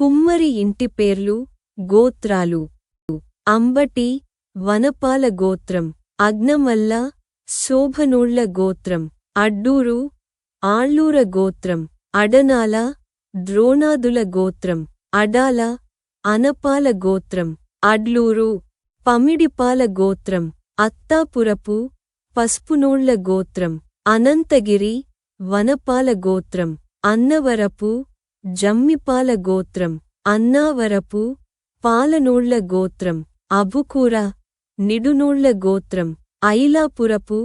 కుమ్మరి ఇంటి పేర్లు గోత్రాలు. అంబటి వనపాల గోత్రం. అగ్నమల్ల శోభనూళ్ళ గోత్రం. అడ్డూరు ఆళ్ళూర గోత్రం. అడనాల ద్రోణాదుల గోత్రం. అడాల అనపాల గోత్రం. అడ్లూరు పమిడిపాల గోత్రం. అత్తాపురపు పస్పునోళ్ళ గోత్రం. అనంతగిరి వనపాల గోత్రం. అన్నవరపు జమ్మిపాల గోత్రం అన్నావరపు పాలనోళ్ళ గోత్రం అబుకూర నిడునోళ్ళ గోత్రం ఐలాపురపు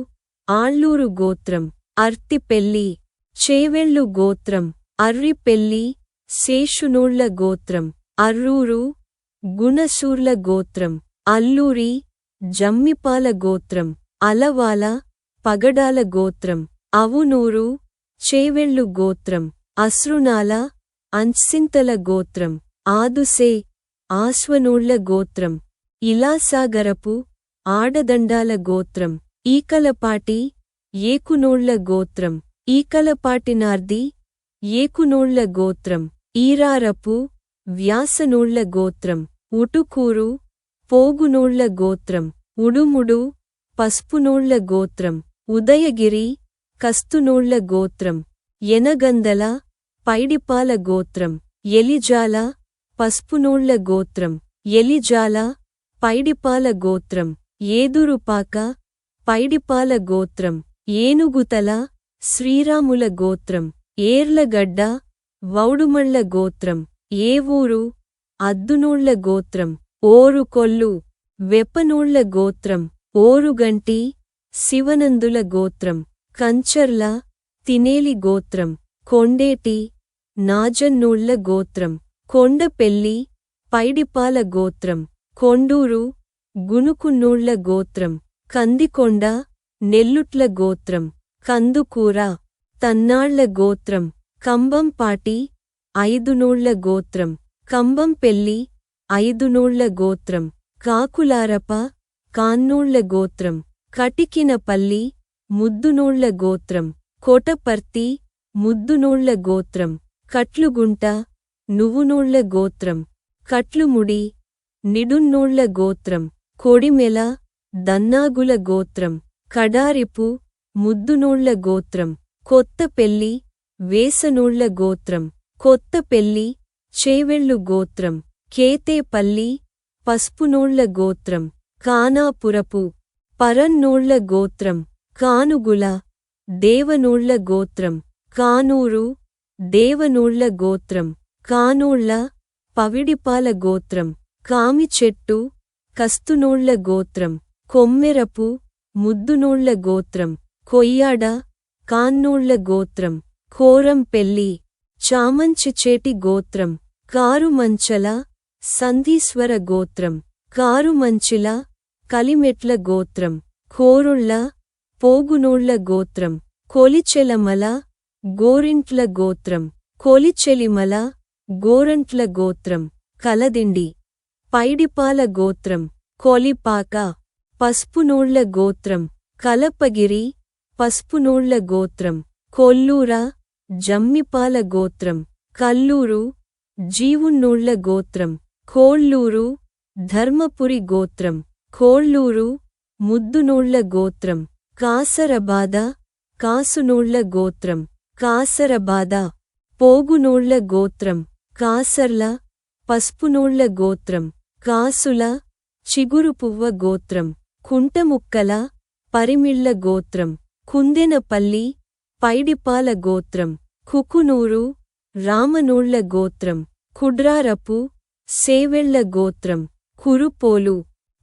ఆళ్ళూరు గోత్రం అర్తిపెల్లి చేవెళ్ళు గోత్రం అర్రిపెల్లి శేషునోళ్ళ గోత్రం అర్రూరు గుణశూర్ల గోత్రం అల్లూరి జమ్మిపాల గోత్రం అలవాల పగడాల గోత్రం అవునూరు చేవెళ్ళు గోత్రం అశ్రునాల అంచింతల గోత్రం ఆదుసే ఆశ్వనూళ్ళ గోత్రం ఇలాసాగరపు ఆడదండాల గోత్రం ఈకలపాటి ఏకునూళ్ళ గోత్రం ఈకలపాటినార్ది ఏకునూళ్ళ గోత్రం ఈరారపు వ్యాసనూళ్ళ గోత్రం ఉటుకూరు పోగునూళ్ళ గోత్రం ఉడుముడు పసుపునూళ్ళ గోత్రం ఉదయగిరి కస్తునూళ్ళ గోత్రం ఎనగందల పైడిపాల గోత్రం ఎలిజాల పసుపునోళ్ళ గోత్రం ఎలిజాల పైడిపాల గోత్రం ఏదురుపాక పైడిపాల గోత్రం ఏనుగుతల శ్రీరాముల గోత్రం ఏర్లగడ్డ వౌడుమళ్ళ గోత్రం ఏవూరు అద్దునోళ్ళ గోత్రం ఓరుకొల్లు వెప్పనోళ్ళ గోత్రం ఓరుగంటి శివనందుల గోత్రం కంచర్ల తినేలి గోత్రం కొండేటి నాజన్నూళ్ళ గోత్రం కొండపెల్లి పైడిపాల గోత్రం కొండూరు గునుకున్నోళ్ళ గోత్రం కందికొండ నెల్లుట్ల గోత్రం కందుకూర తన్నాళ్ళ గోత్రం కంబంపాటి ఐదునూళ్ళ గోత్రం కంబంపెల్లి ఐదునూళ్ళ గోత్రం కాకులారప కాన్నూళ్ళ గోత్రం కటికినపల్లి ముద్దునూళ్ళ గోత్రం కోటపర్తి ముద్దునూళ్ళ గోత్రం. కట్లుగుంట నువ్వునోళ్ళ గోత్రం. కట్లుముడి నిడున్నోళ్ళ గోత్రం. కొడిమెల దన్నాగుల గోత్రం. కడారిపు ముద్దునోళ్ళ గోత్రం. కొత్తపెల్లి వేసనోళ్ళ గోత్రం. కొత్తపెల్లి చేవెళ్ళు గోత్రం. కేతేపల్లి పస్పునోళ్ళ గోత్రం. కానాపురపు పరన్నోళ్ళ గోత్రం. కానుగుల దేవనోళ్ళ గోత్రం. కానూరు దేవనూళ్ళ గోత్రం కానూళ్ళ పవిడిపాల గోత్రం కామిచెట్టు కస్తునూళ్ళ గోత్రం కొమ్మెరపు ముద్దునూళ్ళ గోత్రం కొయ్యాడ కాన్నూళ్ళ గోత్రం కోరంపెల్లి చామంచిచేటి గోత్రం కారుమంచల సంధీశ్వర గోత్రం కారుమంచిల కలిమెట్ల గోత్రం కోరుళ్ళ పోగునూళ్ళ గోత్రం కొలిచెలమల గోరింట్ల గోత్రం కొలిచెలిమల గోరంట్ల గోత్రం కలదిండి పైడిపాల గోత్రం కొలిపాక పసుపునూళ్ళ గోత్రం కలపగిరి పసుపునూళ్ళ గోత్రం కొల్లూర జమ్మిపాల గోత్రం కల్లూరు జీవున్నూళ్ళ గోత్రం కోళ్ళూరు ధర్మపురి గోత్రం కోళ్ళూరు ముద్దునూళ్ళ గోత్రం కాసరబాద కాసునూళ్ళ గోత్రం. కాసరబాద పోగునూళ్ళ గోత్రం కాసర్ల పసుపునూళ్ళ గోత్రం కాసుల చిగురుపువ్వ గోత్రం కుంటముక్కల పరిమిళ్ళ గోత్రం కుందెనపల్లి పైడిపాల గోత్రం కుకునూరు రామనూళ్ళ గోత్రం కుడ్రారపు సేవెళ్ళ గోత్రం కురుపోలు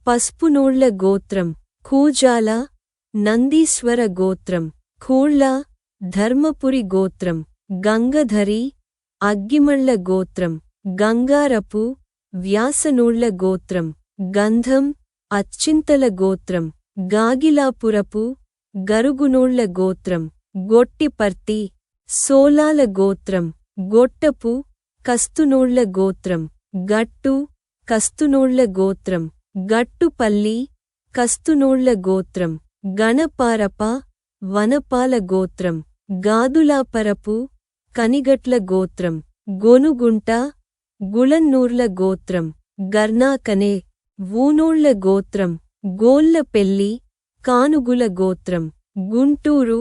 పసుపునూళ్ళ గోత్రం కూజాల నందీశ్వర గోత్రం కూళ్ళ ధర్మపురి గోత్రం గంగధరి అగ్గిమళ్ళ గోత్రం గంగారపు వ్యాసనూళ్ళ గోత్రం గంధం అచ్చింతల గోత్రం గాగిలాపురపు గరుగునూళ్ళ గోత్రం గొట్టిపర్తి సోలాల గోత్రం గొట్టపు కస్తునూళ్ళ గోత్రం గట్టు కస్తునోళ్ళ గోత్రం గట్టుపల్లి కస్తునోళ్ళ గోత్రం గణపారప వనపాల గోత్రం. గాదులాపరపు కనిగట్ల గోత్రం గొనుగుంట గుళన్నూర్ల గోత్రం గర్నాకనే వూనోళ్ళ గోత్రం గోల్లపెల్లి కానుగుల గోత్రం గుంటూరు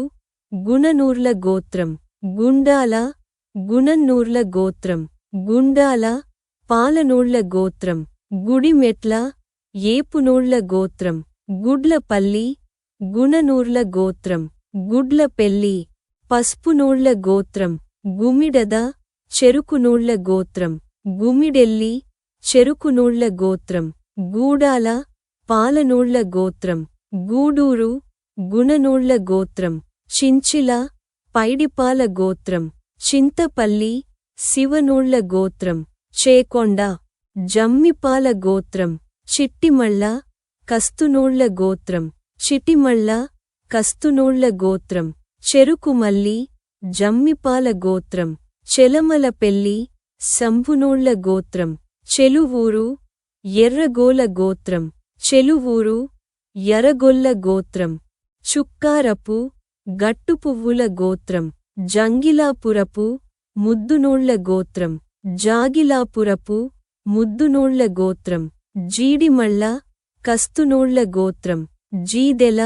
గుణనూర్ల గోత్రం గుండాల గుణన్నూర్ల గోత్రం గుండాల పాలనూళ్ళ గోత్రం గుడిమెట్ల ఏపునూళ్ళ గోత్రం గుడ్లపల్లి గుణనూర్ల గోత్రం గుడ్లపెల్లి పస్పునోళ్ళ గోత్రం గుమిడద చెరుకునోళ్ళ గోత్రం గుమిడెల్లి చెరుకునోళ్ళ గోత్రం గూడాల పాలనోళ్ళ గోత్రం గూడూరు గుణనోళ్ళ గోత్రం చించిల పైడిపాల గోత్రం చింతపల్లి శివనోళ్ళ గోత్రం చేకొండ జమ్మిపాల గోత్రం చిట్టిమళ్ళ కస్తునోళ్ళ గోత్రం చిటిమళ్ళ కస్తునోళ్ళ గోత్రం. చెరుకుమల్లి జమ్మిపాల గోత్రం చెలమలపెల్లి శంభునోళ్ళ గోత్రం చెలువూరు ఎర్రగోల గోత్రం చెలువూరు ఎర్రగొల్ల గోత్రం చుక్కారపు గట్టుపువ్వుల గోత్రం జంగిలాపురపు ముద్దునోళ్ళ గోత్రం జాగిలాపురపు ముద్దునోళ్ళ గోత్రం జీడిమళ్ళ కస్తునోళ్ళ గోత్రం జీదెల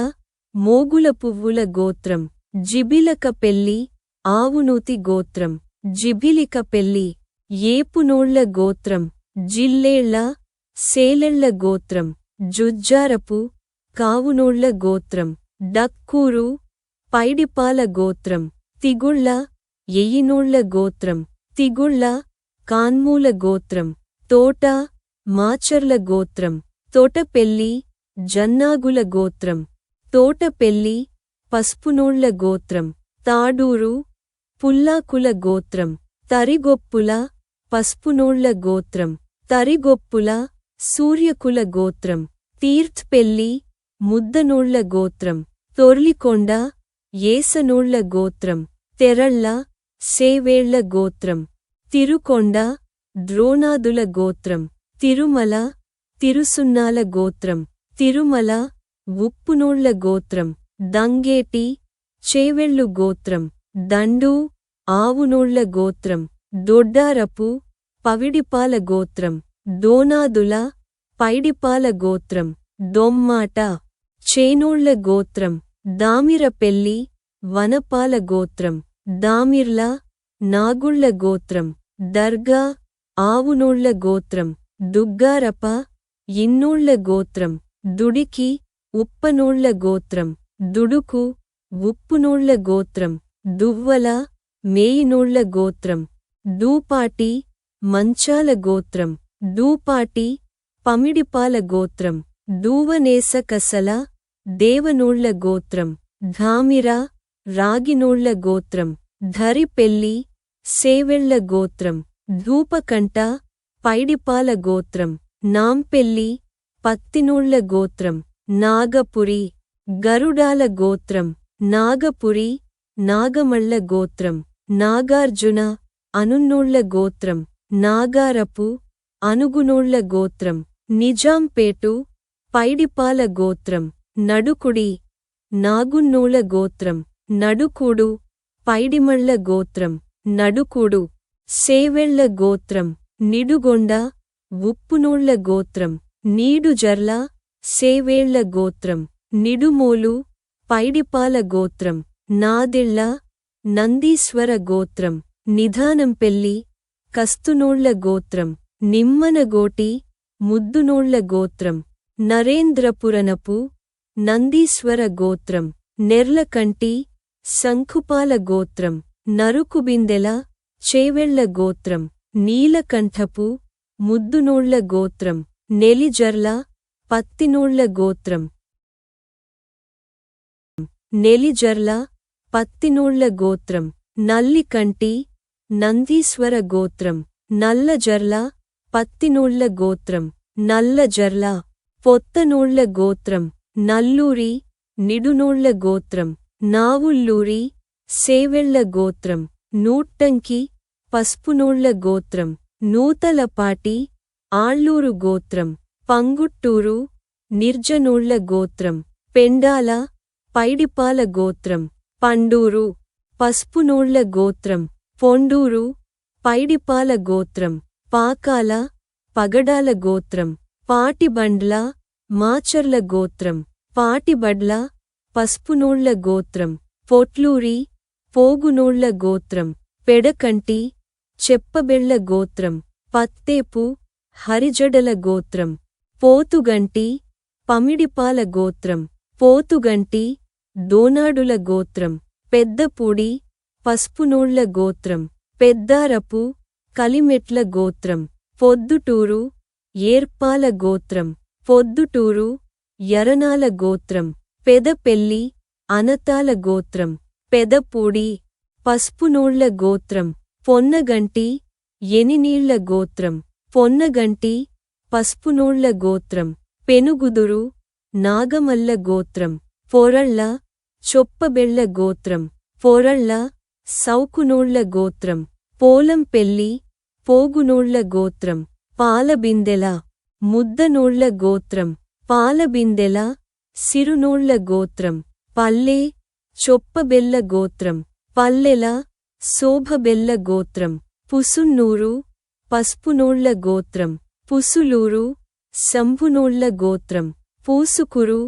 మోగుల పువ్వుల గోత్రం. జిబిలక పెళ్ళి ఆవునూతి గోత్రం. జిబిలిక పెళ్ళి ఏపునోళ్ళ గోత్రం. జిల్లేళ్ళ సేలెళ్ళ గోత్రం. జుజ్జారపు కావునోళ్ళ గోత్రం. డక్కూరు పైడిపాల గోత్రం. తిగుళ్ళ ఎయ్యినోళ్ళ గోత్రం. తిగుళ్ళ కాన్మూల గోత్రం. తోట మాచర్ల గోత్రం. తోటపెల్లి జన్నాగుల గోత్రం. తోటపెల్లి పసుపునోళ్ళ గోత్రం తాడూరు పుల్లాకుల గోత్రం తరిగొప్పుల పసుపునోళ్ళ గోత్రం తరిగొప్పుల సూర్యకుల గోత్రం తీర్థ్పెల్లి ముద్దనోళ్ళ గోత్రం తొర్లికొండ ఏసనోళ్ళ గోత్రం తెరళ్ళ సేవేళ్ళ గోత్రం తిరుకొండ ద్రోణాదుల గోత్రం తిరుమల తిరుసున్నాల గోత్రం తిరుమల ఉప్పునోళ్ళ గోత్రం. దంగేటి చేవెళ్ళు గోత్రం దండు ఆవునోళ్ళ గోత్రం దొడ్డారపు పవిడిపాల గోత్రం దోనాదుల పైడిపాల గోత్రం దొమ్మాట చేనోళ్ళ గోత్రం దామిరపెల్లి వనపాల గోత్రం దామిర్ల నాగుళ్ళ గోత్రం దర్గా ఆవునోళ్ళ గోత్రం దుగ్గారప ఇన్నోళ్ళ గోత్రం దుడికి ఉప్పనోళ్ళ గోత్రం. దుడుకు ఉప్పునోళ్ళ గోత్రం దువ్వల మేయినోళ్ళ గోత్రం దూపాటి మంచాల గోత్రం దూపాటి పమిడిపాల గోత్రం దూవనేస కసల దేవనోళ్ళ గోత్రం ధామిర రాగినోళ్ళ గోత్రం ధరిపెల్లి సేవెళ్ళ గోత్రం ధూపకంట పైడిపాల గోత్రం నాంపెల్లి పత్తినోళ్ళ గోత్రం నాగపురి. గరుడాల గోత్రం నాగపురి నాగమళ్ళ గోత్రం నాగార్జున అనున్నోళ్ళ గోత్రం నాగారపు అనుగునోళ్ళ గోత్రం నిజాంపేటు పైడిపాల గోత్రం నడుకుడి నాగున్నోళ్ళ గోత్రం నడుకుడు పైడిమళ్ళ గోత్రం నడుకుడు సేవెళ్ళ గోత్రం నిడుగొండ ఉప్పునోళ్ళ గోత్రం నీడుజర్ల సేవేళ్ళ గోత్రం. నిడుమోలు పైడిపాల గోత్రం నాదిళ్ళ నందీశ్వర గోత్రం నిధానంపెల్లి కస్తునోళ్ళ గోత్రం నిమ్మనగోటి ముద్దునోళ్ళ గోత్రం నరేంద్రపురనపు నందీశ్వర గోత్రం నెర్లకంటి శంఖుపాల గోత్రం నరుకుబిందెల చేవెళ్ళ గోత్రం నీలకంఠపు ముద్దునోళ్ళ గోత్రం నెలిజర్ల పత్తినోళ్ళ గోత్రం. నెలిజర్ల పత్తినూళ్ళ గోత్రం నల్లికంటి నందీశ్వర గోత్రం నల్లజర్ల పత్తినూళ్ళ గోత్రం నల్లజర్ల పొత్తనూళ్ళ గోత్రం నల్లూరి నిడునూళ్ళ గోత్రం నావుల్లూరి సేవెళ్ళ గోత్రం నూట్టంకి పసుపునూళ్ళ గోత్రం నూతలపాటి ఆళ్ళూరు గోత్రం పంగుట్టూరు నిర్జనూళ్ళ గోత్రం పెండాల పైడిపాల గోత్రం పండూరు పస్పునోళ్ళ గోత్రం పొండూరు పైడిపాల గోత్రం పాకాల పగడాల గోత్రం పాటిబండ్ల మాచర్ల గోత్రం పాటిబడ్ల పస్పునోళ్ళ గోత్రం పొట్లూరి పోగునోళ్ళ గోత్రం పెడకంటి చెప్పబెళ్ళ గోత్రం పత్తేపు హరిజడల గోత్రం పోతుగంటి పమిడిపాల గోత్రం పోతుగంటి దోనాడుల గోత్రం పెద్దపూడి పసుపునోళ్ళ గోత్రం పెద్దారపు కలిమెట్ల గోత్రం పొద్దుటూరు ఏర్పాల గోత్రం పొద్దుటూరు ఎరనాల గోత్రం పెదపెల్లి అనతాల గోత్రం పెదపూడి పసుపునోళ్ళ గోత్రం పొన్నగంటి ఎనినీళ్ళ గోత్రం పొన్నగంటి పసుపునోళ్ళ గోత్రం పెనుగుదురు నాగమల్ల గోత్రం పొరళ్ళ చొప్పబెళ్ళ గోత్రం పొరళ్ళ సౌకునోళ్ళ గోత్రం పోలం పోలంపెల్లి పోగునోళ్ళ గోత్రం పాలబిందెల ముద్దనోళ్ళ గోత్రం పాలబిందెల సిరునోళ్ళ గోత్రం పల్లె చొప్పబెల్ల గోత్రం పల్లెల శోభబెల్ల గోత్రం పుసున్నూరు పస్పునోళ్ళ గోత్రం పుసులూరు శంభునోళ్ళ గోత్రం పూసుకురు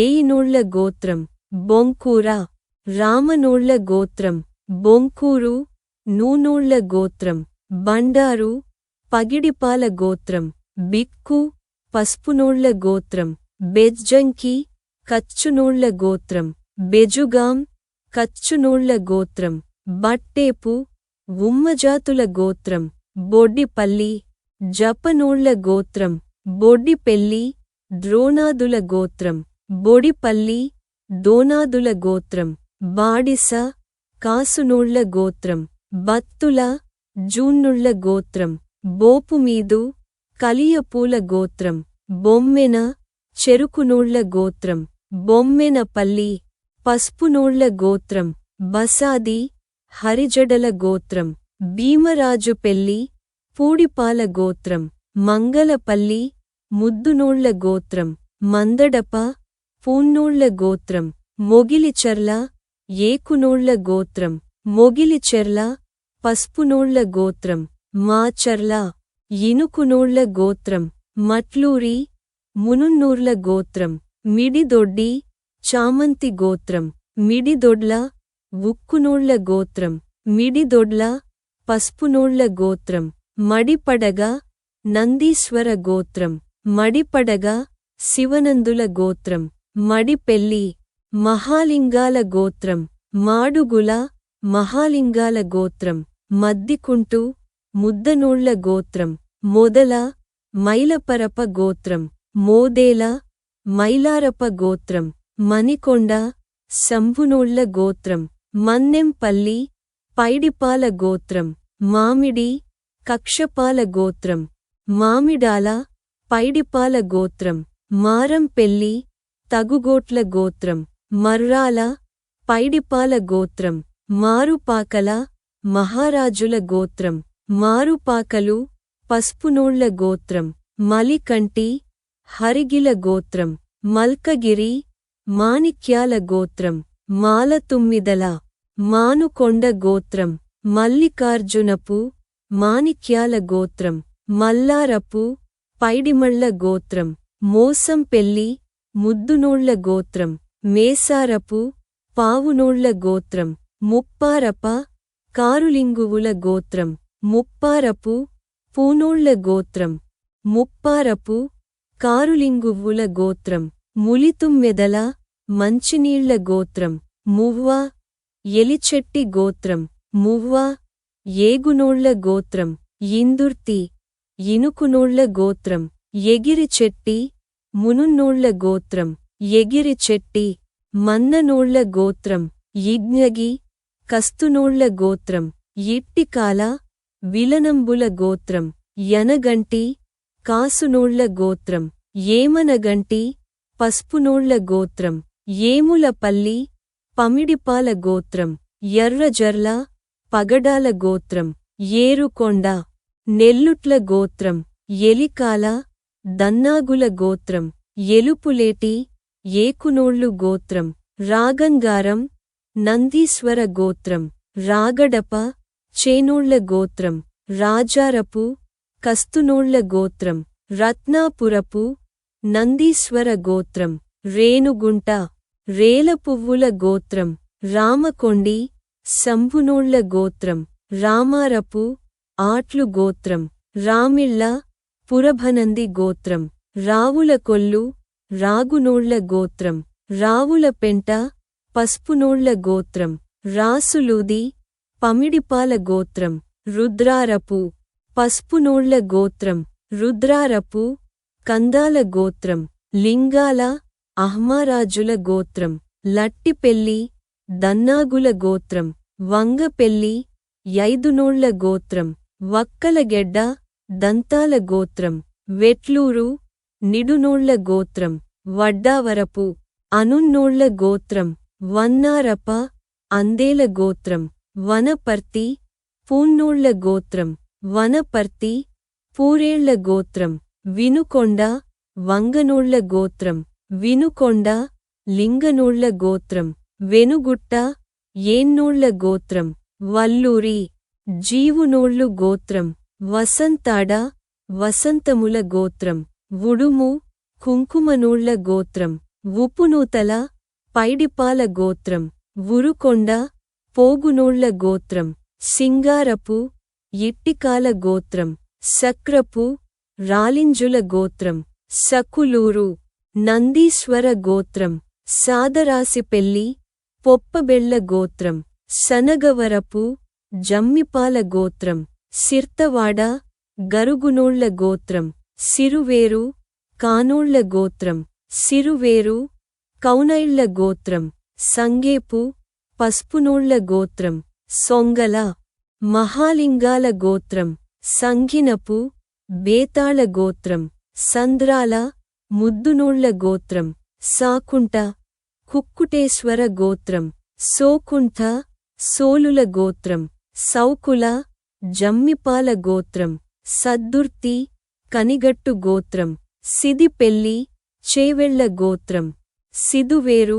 ఏయినోళ్ళ గోత్రం బొంకూర రామనోళ్ళ గోత్రం బొంకూరు నూనోళ్ళ గోత్రం బండారు పగిడిపాల గోత్రం బిక్కు పస్పునోళ్ళ గోత్రం బెజ్జంకి కచ్చునోళ్ళ గోత్రం బెజుగాం కచ్చునోళ్ళ గోత్రం బట్టేపు ఉమ్మజాతుల గోత్రం బొడ్డిపల్లి జపనోళ్ళ గోత్రం బొడ్డిపెల్లి ద్రోణాదుల గోత్రం బొడిపల్లి దోనాదుల గోత్రం బాడిస కాసునోళ్ళ గోత్రం బత్తుల జూన్నుళ్ళ గోత్రం బోపుమీదు కలియపూల గోత్రం బొమ్మెన చెరుకునోళ్ళ గోత్రం బొమ్మెనపల్లి పస్పునోళ్ళ గోత్రం బసాది హరిజడల గోత్రం భీమరాజు పెళ్ళి పూడిపాల గోత్రం మంగళపల్లి ముద్దునోళ్ళ గోత్రం మందడప పూన్నోళ్ళ గోత్రం మొగిలిచర్ల ఏకునోళ్ళ గోత్రం మొగిలిచెర్ల పస్పునోళ్ళ గోత్రం మాచర్ల ఇనుకునోళ్ళ గోత్రం మట్లూరి మునున్నూర్ల గోత్రం మిడిదొడ్డి చామంతి గోత్రం మిడిదొడ్ల ఉక్కునోళ్ళ గోత్రం మిడిదొడ్ల పస్పునోళ్ళ గోత్రం మడిపడగ నందీశ్వర గోత్రం మడిపడగ శివనందుల గోత్రం. మడిపెల్లి మహాలింగాల గోత్రం మాడుగుల మహాలింగాల గోత్రం మద్దికుంటు ముద్దనూళ్ళ గోత్రం మొదల మైలపరప గోత్రం మోదేల మైలారప గోత్రం మణికొండ శంభునూళ్ళ గోత్రం మన్నెంపల్లి పైడిపాల గోత్రం మామిడి కక్షపాల గోత్రం మామిడాల పైడిపాల గోత్రం మారంపెల్లి తగుగోట్ల గోత్రం మర్రాల పైడిపాల గోత్రం మారుపాకల మహారాజుల గోత్రం మారుపాకలు పసుపునోళ్ళ గోత్రం మలికంటి హరిగిల గోత్రం మల్కగిరి మాణిక్యాల గోత్రం మాలతుమ్మిదల మానుకొండ గోత్రం మల్లికార్జునపు మాణిక్యాల గోత్రం మల్లారపు పైడిమళ్ళ గోత్రం మోసంపెల్లి ముద్దునోళ్ళ గోత్రం మేసారపు పావునోళ్ళ గోత్రం ముప్పారప కారులింగువుల గోత్రం ముప్పారపు పూనోళ్ళ గోత్రం ముప్పారపు కారులింగువుల గోత్రం ములితుమ్మెదల మంచినీళ్ళ గోత్రం మువ్వ ఎలిచెట్టి గోత్రం మువ్వ ఏగునోళ్ళ గోత్రం ఇందుర్తి ఇనుకునోళ్ళ గోత్రం ఎగిరిచెట్టి మునున్నోళ్ళ గోత్రం ఎగిరి చెట్టి మన్ననోళ్ళ గోత్రం ఇజ్ఞగి కస్తునోళ్ళ గోత్రం ఇట్టికాల విలనంబుల గోత్రం యనగంటి కాసునోళ్ళ గోత్రం ఏమనగంటి పస్పునోళ్ళ గోత్రం ఏములపల్లి పమిడిపాల గోత్రం ఎర్రజర్ల పగడాల గోత్రం ఏరుకొండ నెల్లుట్ల గోత్రం ఎలికాల దన్నాగుల గోత్రం ఎలుపులేటి ఏకునోళ్ళు గోత్రం రాగంగారం నందీశ్వర గోత్రం రాగడప చేనోళ్ళ గోత్రం రాజారపు కస్తునోళ్ళ గోత్రం రత్నాపురపు నందీశ్వర గోత్రం రేణుగుంట రేలపువ్వుల గోత్రం రామకొండి శంభునోళ్ళ గోత్రం రామారపు ఆట్లు గోత్రం రామిళ్ళ పురభనంది గోత్రం రావుల కొల్లు రాగునోళ్ళ గోత్రం రావుల పెంట పసుపునోళ్ళ గోత్రం రాసులూది పమిడిపాల గోత్రం రుద్రారపు పసుపునోళ్ళ గోత్రం రుద్రారపు కందాల గోత్రం లింగాల అహ్మారాజుల గోత్రం లట్టిపెల్లి దన్నాగుల గోత్రం వంగపెల్లి యైదునోళ్ళ గోత్రం వక్కలగెడ్డ దంతాల గోత్రం వెట్లూరు నిడునోళ్ళ గోత్రం వడ్డావరపు అనున్నోళ్ళ గోత్రం వన్నారప అందేల గోత్రం వనపర్తి పూన్నోళ్ళ గోత్రం వనపర్తి పూరేళ్ళ గోత్రం వినుకొండ వంగనోళ్ళ గోత్రం వినుకొండ లింగనోళ్ళ గోత్రం వెనుగుట్ట ఏన్నోళ్ళ గోత్రం వల్లూరి జీవునోళ్ళు గోత్రం. వసంతాడ వసంతముల గోత్రం ఉడుము కుంకుమనూళ్ళ గోత్రం ఉపునూతల పైడిపాల గోత్రం ఉరుకొండ పోగునూళ్ళ గోత్రం సింగారపు ఇట్టికాల గోత్రం సక్రపు రాలింజుల గోత్రం సకులూరు నందీశ్వర గోత్రం సాదరాసిపెల్లి పొప్పబెళ్ళ గోత్రం సనగవరపు జమ్మిపాల గోత్రం సిర్తవాడ గరుగునోళ్ళ గోత్రం సిరువేరు కానోళ్ళ గోత్రం సిరువేరు కౌనైళ్ళ గోత్రం సంగేపు పసుపునోళ్ళ గోత్రం సొంగల మహాలింగాల గోత్రం సంఘినపు బేతాళ గోత్రం సంద్రాల ముద్దునోళ్ళ గోత్రం సాకుంట కుక్కుటేశ్వర గోత్రం సోకుంఠ సోలుల గోత్రం సౌకుల జమ్మిపాల గోత్రం సద్దుర్తి కనిగట్టు గోత్రం సిదిపెల్లి చేవెళ్ళ గోత్రం సిదువేరు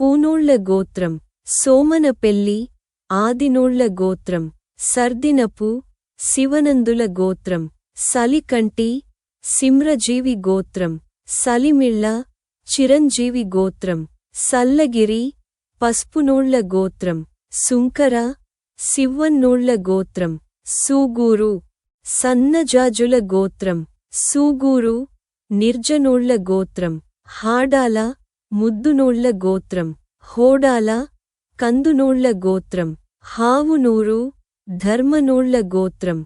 పూనోళ్ళ గోత్రం సోమనపెల్లి ఆదినోళ్ళ గోత్రం సర్దినపు శివనందుల గోత్రం సలికంటి సిమ్రజీవి గోత్రం సలిమిళ్ళ చిరంజీవి గోత్రం సల్లగిరి పస్పునోళ్ళ గోత్రం సుంకర శివ్వన్నోళ్ళ గోత్రం. సూగూరు సన్నజాజుల గోత్రం సూగూరు నిర్జనోళ్ళ గోత్రం హాడాల ముద్దునోళ్ళ గోత్రం హోడాల కందునోళ్ళ గోత్రం హావునూరు ధర్మనోళ్ళ గోత్రం.